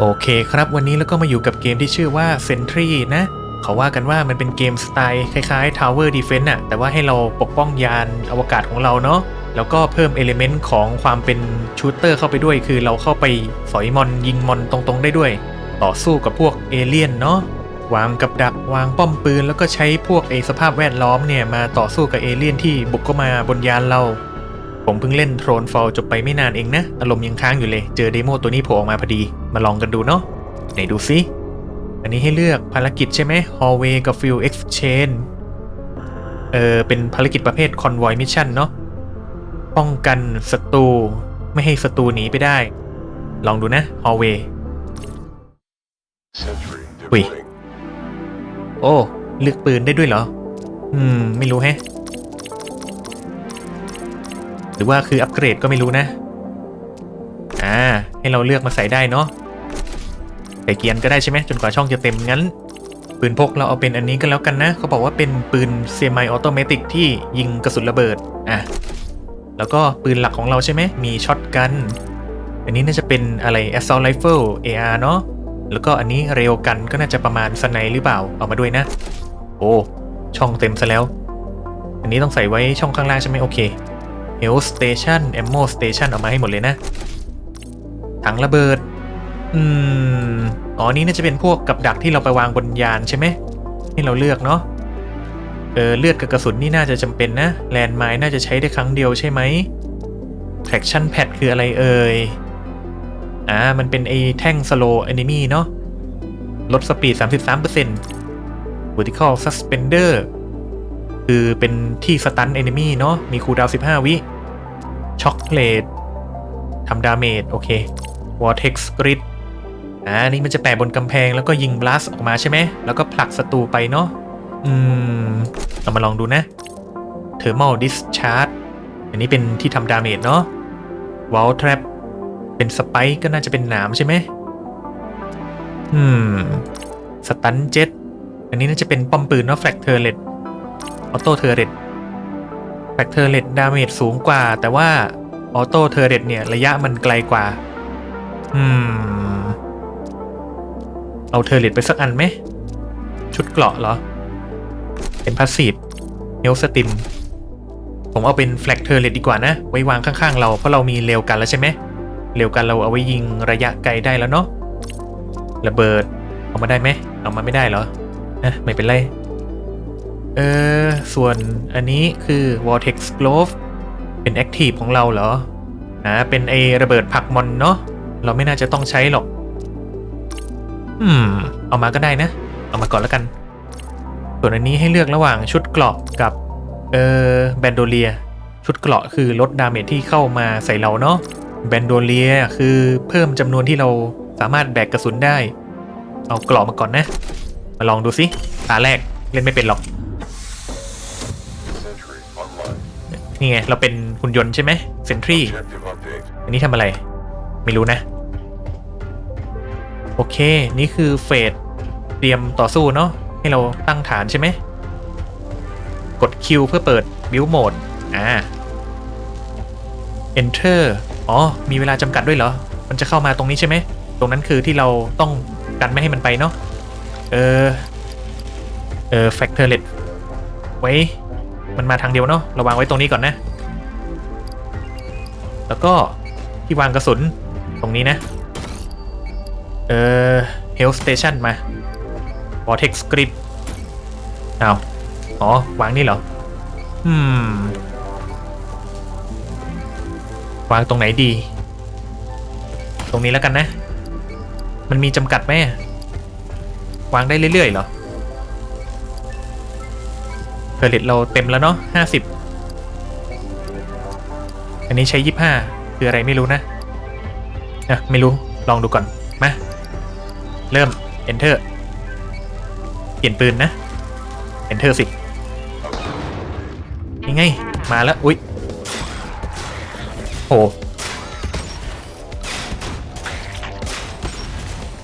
โอเคครับ วันนี้แล้วก็มาอยู่กับเกมที่ชื่อว่า Sentry นะ เขาว่ากันว่ามันเป็นเกมสไตล์คล้ายๆ Tower Defense อะแต่ว่าให้เราปกป้องยานอวกาศของเราเนาะแล้วก็เพิ่มเอลิเมนต์ของความเป็นชูตเตอร์เข้าไปด้วย คือเราเข้าไปสอยมอนยิงมอนตรงๆ ได้ด้วย ต่อสู้กับพวกเอเลี่ยนเนาะวางกับดักวางป้อมปืน แล้วก็ใช้พวกไอสภาพแวดล้อมเนี่ยมาต่อสู้กับเอเลี่ยนที่บุกเข้ามาบนยานเรา ผมเพิ่งเล่นโทรนฟอลจบไปไม่นานเองนะ อารมณ์ยังค้างอยู่เลย เจอเดโมตัวนี้โผล่ออกมาพอดี มาลองกันดูเนาะ ไหนดูซิ อันนี้ให้เลือกภารกิจใช่ไหม Hallway กับ Fuel Exchange เออเป็นภารกิจประเภท Convoy Mission เนาะ ป้องกันศัตรูไม่ให้ศัตรูหนีไปได้ ลองดูนะ Hallway Sentry Wait. deploying. โอ้ เลือกปืนได้ด้วยเหรอ อืม ไม่รู้แฮะ หรือว่าคืออัปเกรดก็ไม่รู้นะ อ่า ให้เราเลือกมาใส่ได้เนาะใส่เกียร์ก็ได้ใช่ไหมจนกว่าช่องจะเต็มงั้น ปืนพกเราเอาเป็นอันนี้ก็แล้วกันนะ เขาบอกว่าเป็นปืนเซมิออโตเมติกที่ยิงกระสุนระเบิด อะ แล้วก็ปืนหลักของเราใช่ไหม มีช็อตกัน อันนี้น่าจะเป็นอะไร assault rifle AR เนาะแล้วก็อันนี้เร็วกันก็น่าจะประมาณสไนหรือเปล่า เอามาด้วยนะ โอ้ ช่องเต็มซะแล้ว อันนี้ต้องใส่ไว้ช่องข้างล่างใช่ไหมโอเค Health Station Ammo Station เอามาให้หมดเลยนะ ถังระเบิด อืม อ๋อ นี่น่าจะเป็นพวกกับดักที่เราไปวางบนยานใช่ไหม ให้เราเลือกเนาะ เออ เลือดกับกระสุนนี่น่าจะจำเป็นนะ แลนไม้น่าจะใช้ได้ครั้งเดียวใช่ไหม Traction Pad คืออะไรเอ่ย อ่า มันเป็นไอ้แท่ง slow enemy เนาะ ลดสปีด 33% vertical suspender คือเป็นที่สตัน enemy เนาะมีคูดาว15 วิ ช็อคเลดทำดาเมจ โอเค vortex grid อ่านี่มันจะแปะบนกำแพงแล้วก็ยิง blast ออกมาใช่ไหม แล้วก็ผลักศัตรูไปเนาะอืม เรามาลองดูนะ thermal discharge อันนี้เป็นที่ทำดาเมจเนาะ wall trap เป็นสไปก็น่าจะเป็นหนามใช่ไหมอืม สตันเจ็ตอันนี้น่าจะเป็นป้อมปืนเนาะแฟลกเทอร์เลต ออโต้เทอร์เรตแฟลกเทอร์เลตดาเมจสูงกว่า แต่ว่าออโต้เทอร์เรตเนี่ยระยะมันไกลกว่า อืม เอาเทอร์เรตไปสักอันไหม ชุดเกราะเหรอ เป็นพาสซีฟเฮลสติม ผมเอาเป็นแฟลกเทอร์เลตดีกว่านะ ไว้วางข้างๆ เราเพราะเรามีเร็วกันแล้วใช่ไหมเร็วกันเราเอาไว้ยิงระยะไกลได้แล้วเนาะระเบิดเอามาได้ไหมเอามาไม่ได้เหรอนะไม่เป็นไร เออ ส่วนอันนี้คือ Vortex Glove เป็น Active ของเราเหรออ่าเป็นไอระเบิดผักมอนเนาะเราไม่น่าจะต้องใช้หรอก อืม เอามาก็ได้นะ เอามาก่อนแล้วกัน ส่วนอันนี้ให้เลือกระหว่างชุดเกราะกับ เออแบนโดเลีย ชุดเกราะคือลดดาเมจที่เข้ามาใส่เราเนาะแบนโดเลียคือเพิ่มจำนวนที่เราสามารถแบกกระสุนได้ เอาเกราะมาก่อนนะ มาลองดูสิตาแรกเล่นไม่เป็นหรอก Sentry online. นี่ไงเราเป็นหุ่นยนต์ใช่ไหมเซนทรีอันนี้ทำอะไร ไม่รู้นะ โอเค นี่คือเฟสเตรียมต่อสู้เนาะให้เราตั้งฐานใช่ไหม กด Q เพื่อเปิด Build Mode อ่า Enter อ๋อ มีเวลาจำกัดด้วยเหรอ มันจะเข้ามาตรงนี้ใช่ไหม ตรงนั้นคือที่เราต้องกันไม่ให้มันไปเนาะเออ เออ Factorlet ไว้ มันมาทางเดียวเนาะระวางไว้ตรงนี้ก่อนนะ แล้วก็ที่วางกระสุนตรงนี้นะ เออ Health Station มา Vortex Grid เอาอ๋อ วางนี่เหรอ อืม วางตรงไหนดี ตรงนี้แล้วกันนะ มันมีจำกัดไหมวางได้เรื่อยๆเหรอ เพลิตเราเต็มแล้วเนาะห้าสิบอันนี้ใช้ยี่ห้าคืออะไรไม่รู้นะนะไม่รู้ลองดูก่อน มา เริ่ม enter เปลี่ยนปืนนะ enter สิยังไง มาแล้ว อุ๊ยโห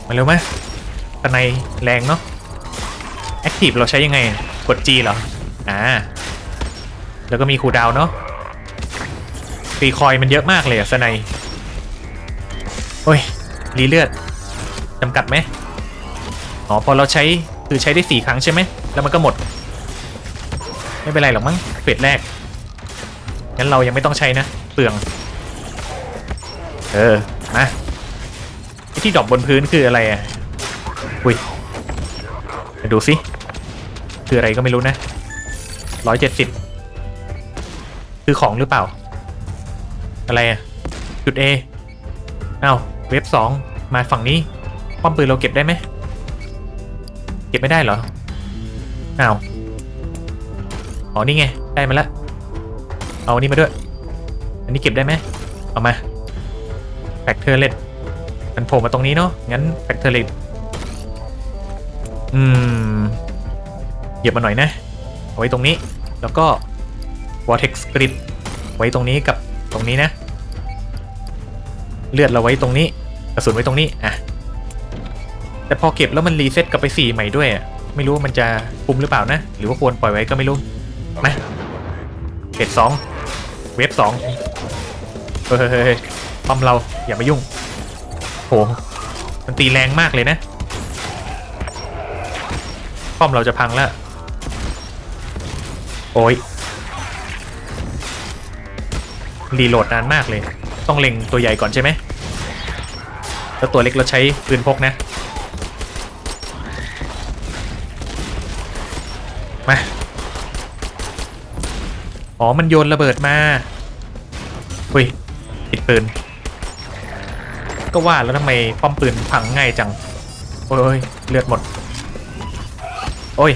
มาเร็วไหมตะในแรงเนาะ active เราใช้ยังไง กด G เหรอ อ่า แล้วก็มีคูดาวเนาะรีคอยมันเยอะมากเลยอะสไนยโอ้ย รีเลือดจำกัดไหมอ๋อ พอเราใช้ คือใช้ได้สี่ครั้งใช่ไหม แล้วมันก็หมด ไม่เป็นไรหรอกมั้งเฟสแรก งั้นเรายังไม่ต้องใช้นะ เปลือง เออ มาที่ดรอปบนพื้นคืออะไรอะ อุ้ยดูสิ คืออะไรก็ไม่รู้นะ ร้อยเจ็ดสิบคือของหรือเปล่า อะไรอะจุด A อ้าวเว็บสองมาฝั่งนี้ ป้อมปืนเราเก็บได้ไหม เก็บไม่ได้เหรออ้าวอ๋อนี่ไง ได้มาแล้ว เอาอันนี้มาด้วย อันนี้เก็บได้ไหมเอามาแฟกเทอร์เลตมันโผล่มาตรงนี้เนาะงั้นแฟกเทอร์เลตอืมเหยียบมาหน่อยนะ ไว้ตรงนี้ แล้วก็ Vortex Grid ไว้ตรงนี้กับตรงนี้นะ เลือดเราไว้ตรงนี้ กระสุนไว้ตรงนี้อะแต่พอเก็บแล้วมันรีเซ็ตกลับไปสี่ใหม่ด้วยอะไม่รู้ว่ามันจะคุ้มหรือเปล่านะ หรือว่าควรปล่อยไว้ก็ไม่รู้มาเฟสสองเวฟสองเฮ้ยป้อมเราอย่ามายุ่งโหมันตีแรงมากเลยนะป้อมเราจะพังแล้ว โอ้ยรีโหลดนานมากเลย ต้องเล็งตัวใหญ่ก่อนใช่ไหมแล้วตัวเล็กเราใช้ปืนพกนะ มา อ๋อ มันโยนระเบิดมาอุ้ยติดปืน ก็ว่าแล้วทำไมป้อมปืนพังง่ายจัง โอ้ยเลือดหมด โอ้ย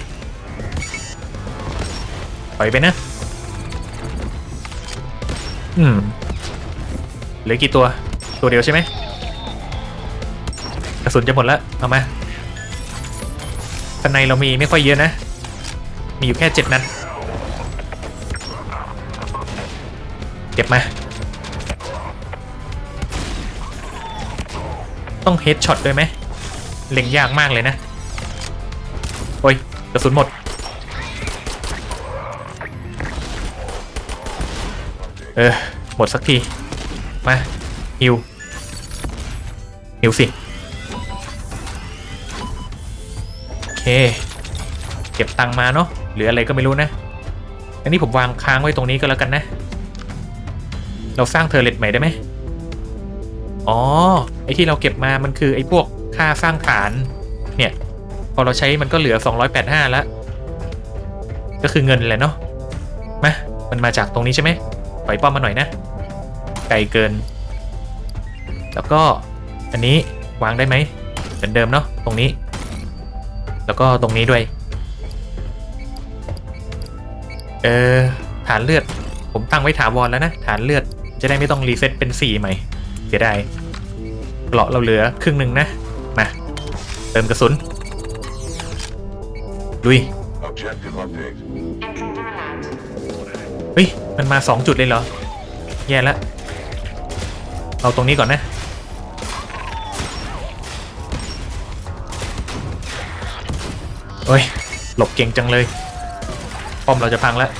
ถอยไปนะ อืมเหลือกี่ตัว ตัวเดียวใช่ไหมกระสุนจะหมดแล้วเอามาข้างในเรามีไม่ค่อยเยอะนะ มีอยู่แค่เจ็ดนัดเก็บมา ต้องเฮดช็อตด้วยไหมเล็งยากมากเลยนะ โอ้ยกระสุนหมด เออ หมดสักที มาฮิวฮิวสิ โอเค เก็บตังมาเนาะหรืออะไรก็ไม่รู้นะ อันนี้ผมวางค้างไว้ตรงนี้ก็แล้วกันนะ เราสร้างเทอร์เลตใหม่ได้ไหมอ๋อ ไอที่เราเก็บมามันคือไอพวกค่าสร้างฐาน เนี่ย พอเราใช้มันก็เหลือ 285 แล้ว ก็คือเงินแหละเนาะมามันมาจากตรงนี้ใช่ไหม ปล่อยป้อมมาหน่อยนะ ไกลเกิน แล้วก็อันนี้วางได้ไหมเหมือนเดิมเนาะตรงนี้ แล้วก็ตรงนี้ด้วย เออฐานเลือด ผมตั้งไว้ถาวรแล้วนะฐานเลือดจะได้ไม่ต้องรีเซ็ตเป็น4ใหม่เสียดายเกราะเราเหลือครึ่งหนึ่งนะมาเติมกระสุนลุย มันมา 2 จุดเลยเหรอ แย่แล้วเอาตรงนี้ก่อนนะ โอ้ย หลบเก่งจังเลย ป้อมเราจะพังแล้ว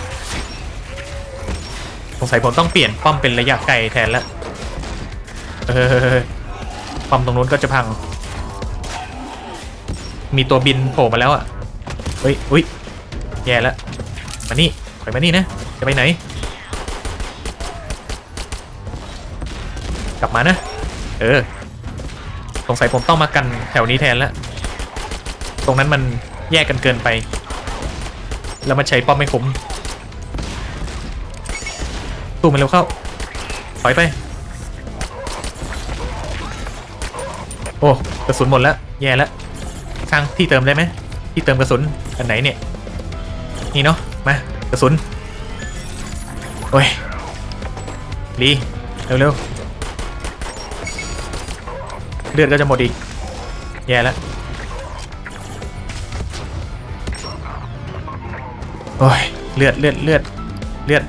สงสัยผมต้องเปลี่ยนป้อมเป็นระยะไกลแทนแล้วเออป้อมตรงนู้นก็จะพัง มีตัวบินโผล่มาแล้วอะเฮ้ยอุ้ยแย่แล้วมานี่ถอยมานี่นะ จะไปไหน ลับมานะ เออ สงสัยผมต้องมากันแถวนี้แทนแล้ว ตรงนั้นมันแยกกันเกินไป แล้วมันใช้ป้อมไม่คุ้มตู้มันเร็วเข้า ถอยไป โอ้กระสุนหมดแล้ว แย่แล้วสร้างที่เติมได้ไหม ที่เติมกระสุน อันไหนเนี่ย นี่เนาะ มากระสุน โอ้ยรีเร็วๆ ลือดก็จะหมดอีก แย่แล้วโอ้ยเลือดเลือดเลือดเลือด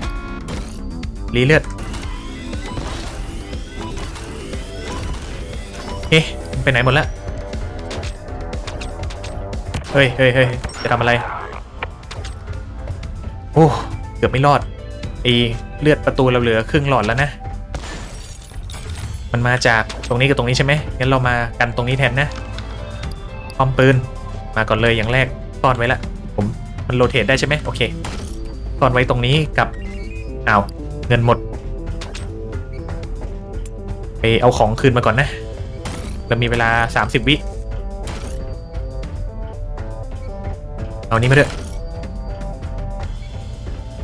รีเลือดเอ๊ะไปไหนหมดแล้วเฮ้ยเฮ้ยเฮ้ยจะทำอะไรโอ้เกือบไม่รอดไอเลือดประตูเราเหลือครึ่งหลอดแล้วนะ มันมาจาก ตรงนี้กับตรงนี้ใช่ไหมงั้นเรามากันตรงนี้แทนนะป้อมปืนมาก่อนเลยอย่างแรกซ่อนไว้ละ ผมมันโรเตทได้ใช่ไหมโอเคซ่อนไว้ตรงนี้กับอ้าวเงินหมดไปเอาของคืนมาก่อนนะเรามีเวลา 30 วิเอานี้มาด้วย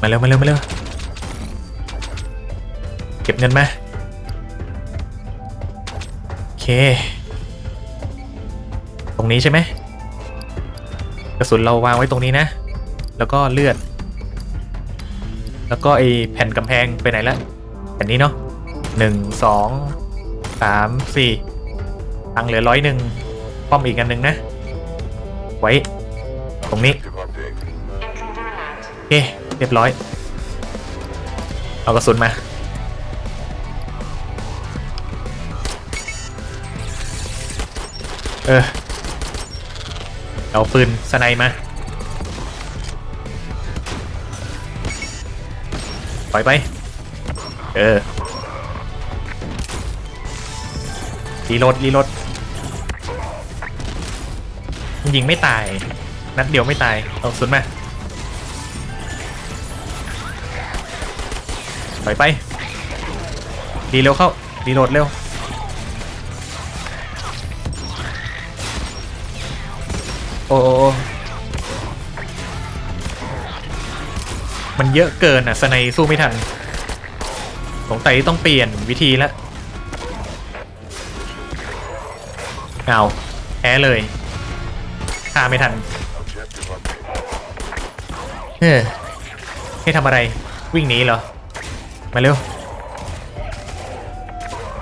มาเร็วมาเร็วมาเร็วเก็บเงินมาโอ เค ตรงนี้ใช่ไหมกระสุนเราวางไว้ตรงนี้นะ แล้วก็เลือด แล้วก็ไอแผ่นกำแพงไปไหนละแผ่นนี้เนาะหนึ่งสองสามสี่ตังเหลือร้อยหนึ่งป้อมอีกอันหนึ่งนะ ไว้ ตรงนี้โอเคเรียบร้อย เอากระสุนมา เออ เอาปืนสไนมาปล่อยไป เออ รีโหลด รีโหลด ยิงไม่ตาย นัดเดียวไม่ตาย เอาสุนมาปล่อยไป รีเร็วเข้า รีโหลดเร็ว โอ้มันเยอะเกินอะสไนสู้ไม่ทันสงสัยต้องเปลี่ยนวิธีล้วเอาแพ้เลยฆ่าไม่ทันเฮ้ยให้ทำอะไรวิ่งหนีเหรอ มาเร็ว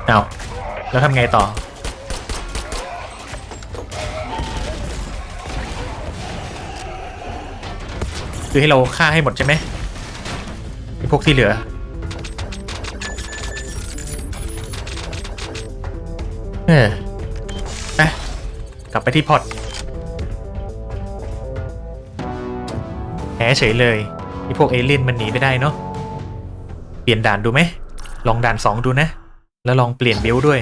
เอาแล้วทำไงต่อ คือให้เราฆ่าให้หมดใช่ไหมไอพวกที่เหลือ เออไปกลับไปที่พอร์ตแพ้เฉยเลยไอพวกเอเลี่ยนมันหนีไปได้เนาะ เปลี่ยนด่านดูไหม ลองด่านสองดูนะ แล้วลองเปลี่ยนบิลด้วย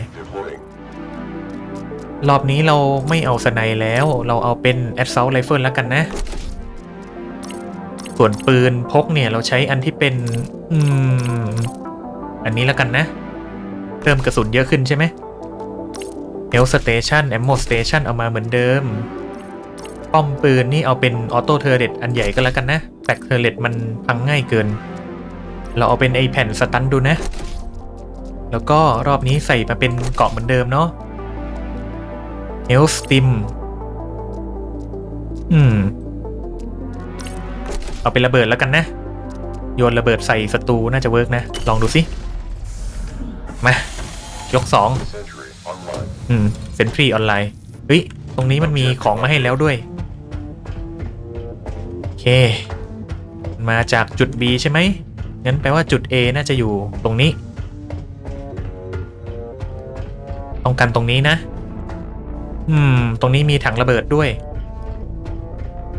รอบนี้เราไม่เอาสไนแล้ว เราเอาเป็นแอดเซลไรเฟิลแล้วกันนะ ส่วนปืนพกเนี่ยเราใช้อันที่เป็น อืม อันนี้แล้วกันนะ เพิ่มกระสุนเยอะขึ้นใช่ไหม Health Station Ammo Station เอามาเหมือนเดิม ป้อมปืนนี่เอาเป็นออโต้เทอร์เรตอันใหญ่ก็แล้วกันนะแบกเทอร์เรตมันพังง่ายเกิน เราเอาเป็นไอแผ่นสตันดูนะ แล้วก็รอบนี้ใส่มาเป็นเกาะเหมือนเดิมเนาะ Health Stim อืม เอาเป็นระเบิดแล้วกันนะ โยนระเบิดใส่ศัตรูน่าจะเวิร์กนะ ลองดูสิมายกสองอืมเซนทรีออนไลน์เฮ้ย ตรงนี้มันมีของมาให้แล้วด้วย โอเค มาจากจุด B ใช่ไหมงั้นแปลว่าจุด A น่าจะอยู่ตรงนี้ต้องกันตรงนี้นะ อืม ตรงนี้มีถังระเบิดด้วย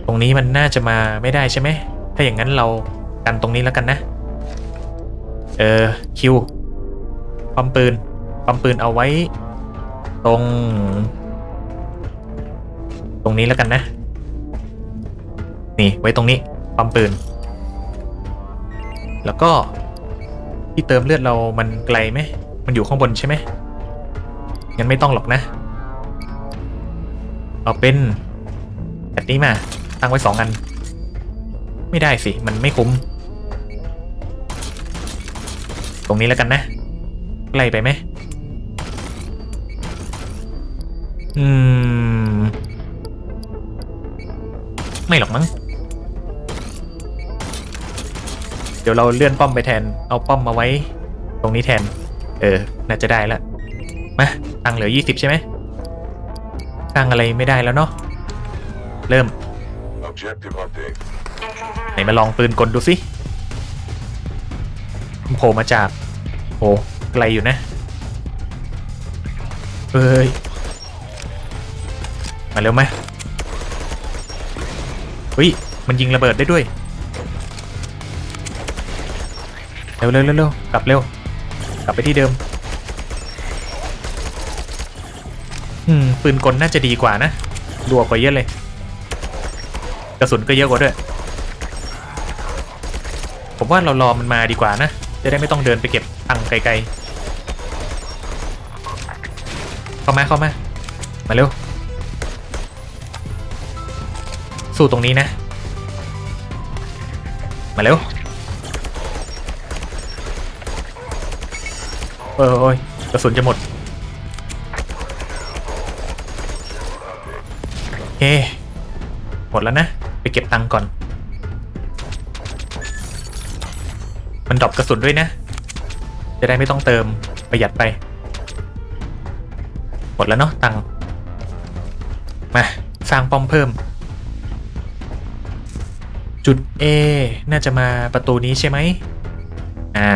ตรงนี้มันน่าจะมาไม่ได้ใช่ไหม ถ้าอย่างนั้นเรากันตรงนี้แล้วกันนะ เออคิวปั๊มปืนปั๊มปืนเอาไว้ ตรง ตรงนี้แล้วกันนะ นี่ไว้ตรงนี้ปั๊มปืน แล้วก็ที่เติมเลือดเรามันไกลไหม มันอยู่ข้างบนใช่ไหมงั้นไม่ต้องหรอกนะ เอาเป็นแบบนี้มา ตั้งไว้สองอัน ไม่ได้สิ มันไม่คุ้ม ตรงนี้แล้วกันนะไกลไปไหมอืม ไม่หรอกมั้ง เดี๋ยวเราเลื่อนป้อมไปแทน เอาป้อมมาไว้ ตรงนี้แทน เออ น่าจะได้ละ มาตังเหลือยี่สิบใช่ไหมสร้งอะไรไม่ได้แล้วเนาะ เริ่ม Objective update. ไหนมาลองปืนกลดูสิโผล่มาจากโอ้ไกลอยู่นะเฮ้ยมาเร็วไหมเฮ้ยมันยิงระเบิดได้ด้วยเร็วเร็วเร็วเร็วกลับเร็ว กลับไปที่เดิมอืมปืนกลน่าจะดีกว่านะรัวกว่าเยอะเลย กระสุนก็เยอะกว่าด้วย ผมว่าเรารอมันมาดีกว่านะ จะได้ไม่ต้องเดินไปเก็บตังค์ไกลๆ เข้ามาเข้ามา มาเร็ว สู้ตรงนี้นะ มาเร็วเออโอ้ยกระสุนจะหมดโอเคหมดแล้วนะ ไปเก็บตังค์ก่อน มันดรอปกระสุนด้วยนะ จะได้ไม่ต้องเติมประหยัดไปหมดแล้วเนาะตังมาสร้างป้อมเพิ่ม จุด A น่าจะมาประตูนี้ใช่ไหมอ่า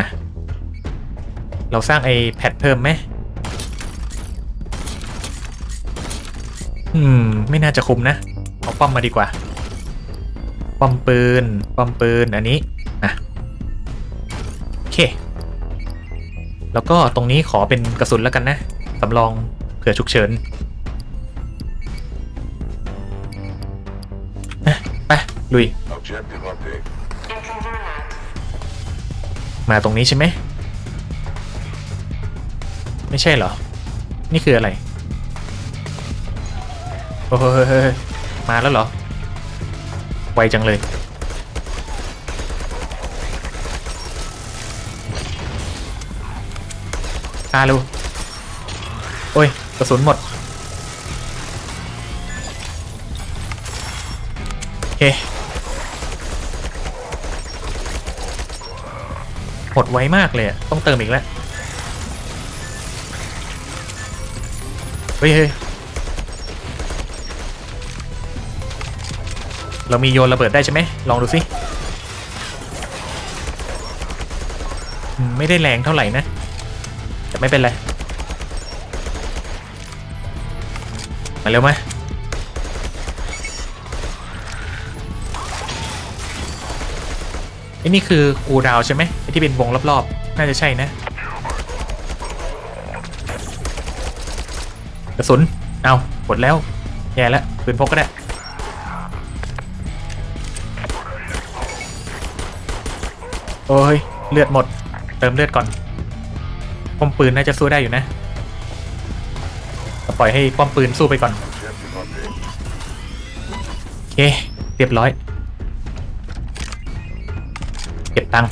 เราสร้างไอ้แพดเพิ่มไหมอืม ไม่น่าจะคุมนะ เอาป้อมมาดีกว่า ป้อมปืน ป้อมปืน อันนี้ เค แล้วก็ตรงนี้ขอเป็นกระสุนแล้วกันนะสำรองเผื่อฉุกเฉินนะไปลุย Objective update. มาตรงนี้ใช่ไหม ไม่ใช่เหรอ นี่คืออะไร โอ้โหเฮ้ยเฮ้ยเฮ้ยมาแล้วเหรอ ไวจังเลยาเร็วโอ้ยกระสุนหมดโอเคหมดไวมากเลยต้องเติมอีกแล้วเฮ้ยเรามีโยนระเบิดได้ใช่ไหมลองดูสิไม่ได้แรงเท่าไหร่นะ ไม่เป็นไร มาเร็วมไอ้นี่คือกูดาวใช่ไหมไอ้ที่เป็นวงรอบๆ น่าจะใช่นะกระสุน เอาหมดแล้ว แย่แล้วปืนพกก็ได้ โอ้ย เลือดหมด เติมเลือดก่อน ป้อมปืนน่าจะสู้ได้อยู่นะปล่อยให้ป้อมปืนสู้ไปก่อนโอเคเรียบร้อยเก็บตังค์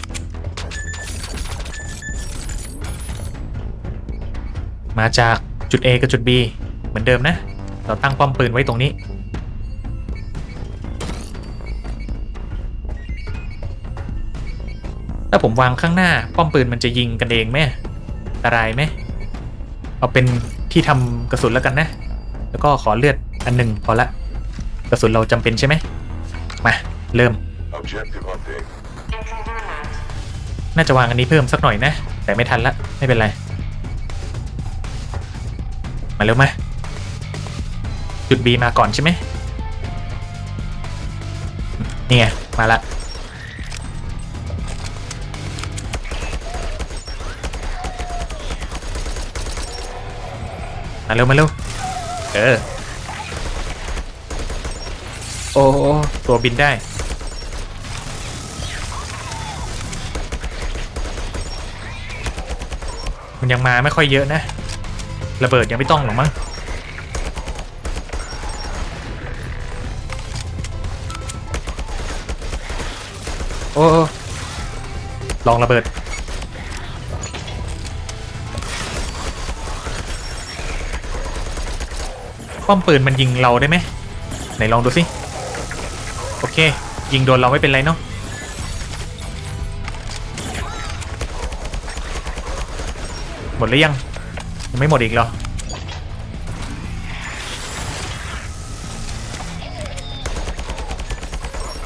มาจากจุด A กับจุด B เหมือนเดิมนะ เราตั้งป้อมปืนไว้ตรงนี้ ถ้าผมวางข้างหน้า ป้อมปืนมันจะยิงกันเองไหม ตรายไหมเอาเป็นที่ทำกระสุนแล้วกันนะ แล้วก็ขอเลือดอันหนึ่งพอละ กระสุนเราจำเป็นใช่ไหมมาเริ่ม Objective update. น่าจะวางอันนี้เพิ่มสักหน่อยนะ แต่ไม่ทันละ ไม่เป็นไร มาเร็วมา จุด B มาก่อนใช่ไหมนี่ไงมาละ มาเร็วมาเร็วเออโอ้โอ้ตัวบินได้ มันยังมาไม่ค่อยเยอะนะ ระเบิดยังไม่ต้องหรอกมั้งโอ้โอ้ลองระเบิด ป้อมปืนมันยิงเราได้ไหมไหนลองดูสิโอเค ยิงโดนเราไม่เป็นไรเนาะหมดหรือยังยังไม่หมดอีกเหรอ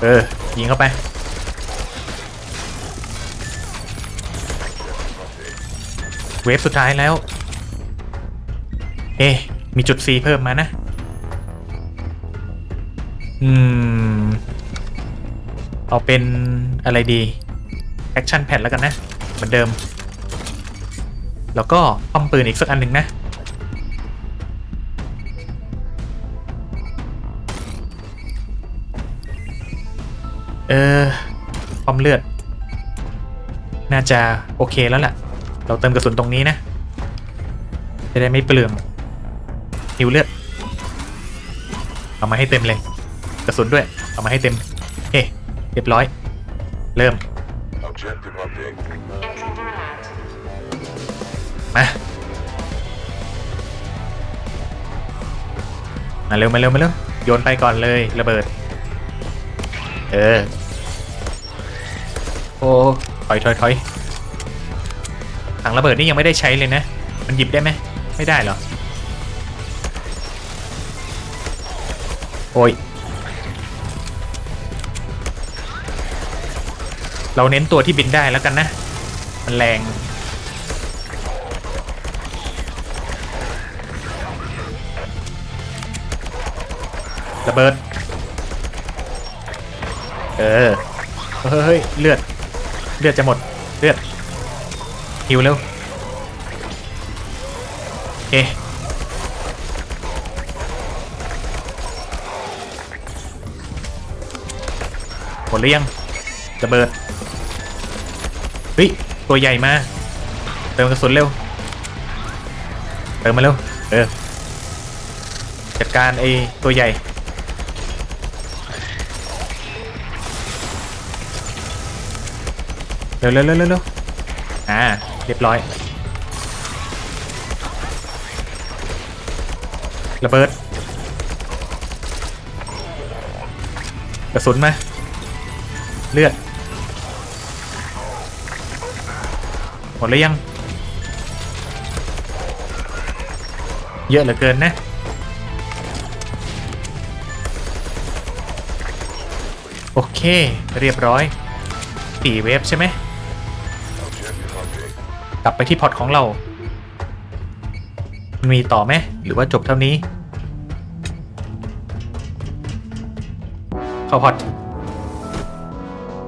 เออ ยิงเข้าไป เวฟสุดท้ายแล้ว เอ๊ มีจุดซีเพิ่มมานะ อืม เอาเป็นอะไรดีแอคชั่นแพดแล้วกันนะ เหมือนเดิม แล้วก็ป้อมปืนอีกสักอันหนึ่งนะ เออป้อมเลือด น่าจะโอเคแล้วแหละเราเติมกระสุนตรงนี้นะ จะได้ไม่เปลือง หิวเลือดเอามาให้เต็มเลยกระสุนด้วยเอามาให้เต็มเฮ้เรียบร้อย เริ่ม Objective update. มามาเร็วมาเร็วมาเร็วโยนไปก่อนเลยระเบิด เออโอ้ถอยถอยถอยถังระเบิดนี่ยังไม่ได้ใช้เลยนะ มันหยิบได้ไหมไม่ได้เหรอ โอ้ย เราเน้นตัวที่บินได้แล้วกันนะ มันแรง ระเบิด เออ เฮ้ย เลือด เลือดจะหมด เลือด หิวเร็ว โอเค หมดหรือยังระเบิดเฮ้ยตัวใหญ่มาเติมกระสุนเร็วเติมมาเร็วเออจัดการไอ้ตัวใหญ่เร็วเร็วเร็วเร็วอ่าเรียบร้อย ระเบิด กระสุนมา เลือดหมดหรือยัง เยอะเหลือเกินนะ โอเค เรียบร้อยสี่เวฟใช่ไหมกลับไปที่พอร์ตของเรามันมีต่อไหมหรือว่าจบเท่านี้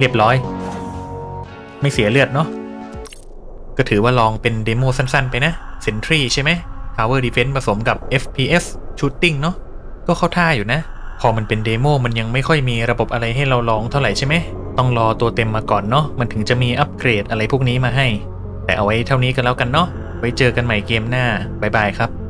เรียบร้อย ไม่เสียเลือดเนาะก็ถือว่าลองเป็นเดโมสั้นๆ ไปนะ Sentry ใช่ไหม Tower Defense ผสมกับ FPS Shooting เนาะก็เข้าท่าอยู่นะ พอมันเป็นเดโมมันยังไม่ค่อยมีระบบอะไรให้เราลองเท่าไหร่ใช่ไหม ต้องรอตัวเต็มมาก่อนเนาะมันถึงจะมีอัปเกรดอะไรพวกนี้มาให้ แต่เอาไว้เท่านี้กันแล้วกันเนาะไว้เจอกันใหม่เกมหน้าบ๊ายบายครับ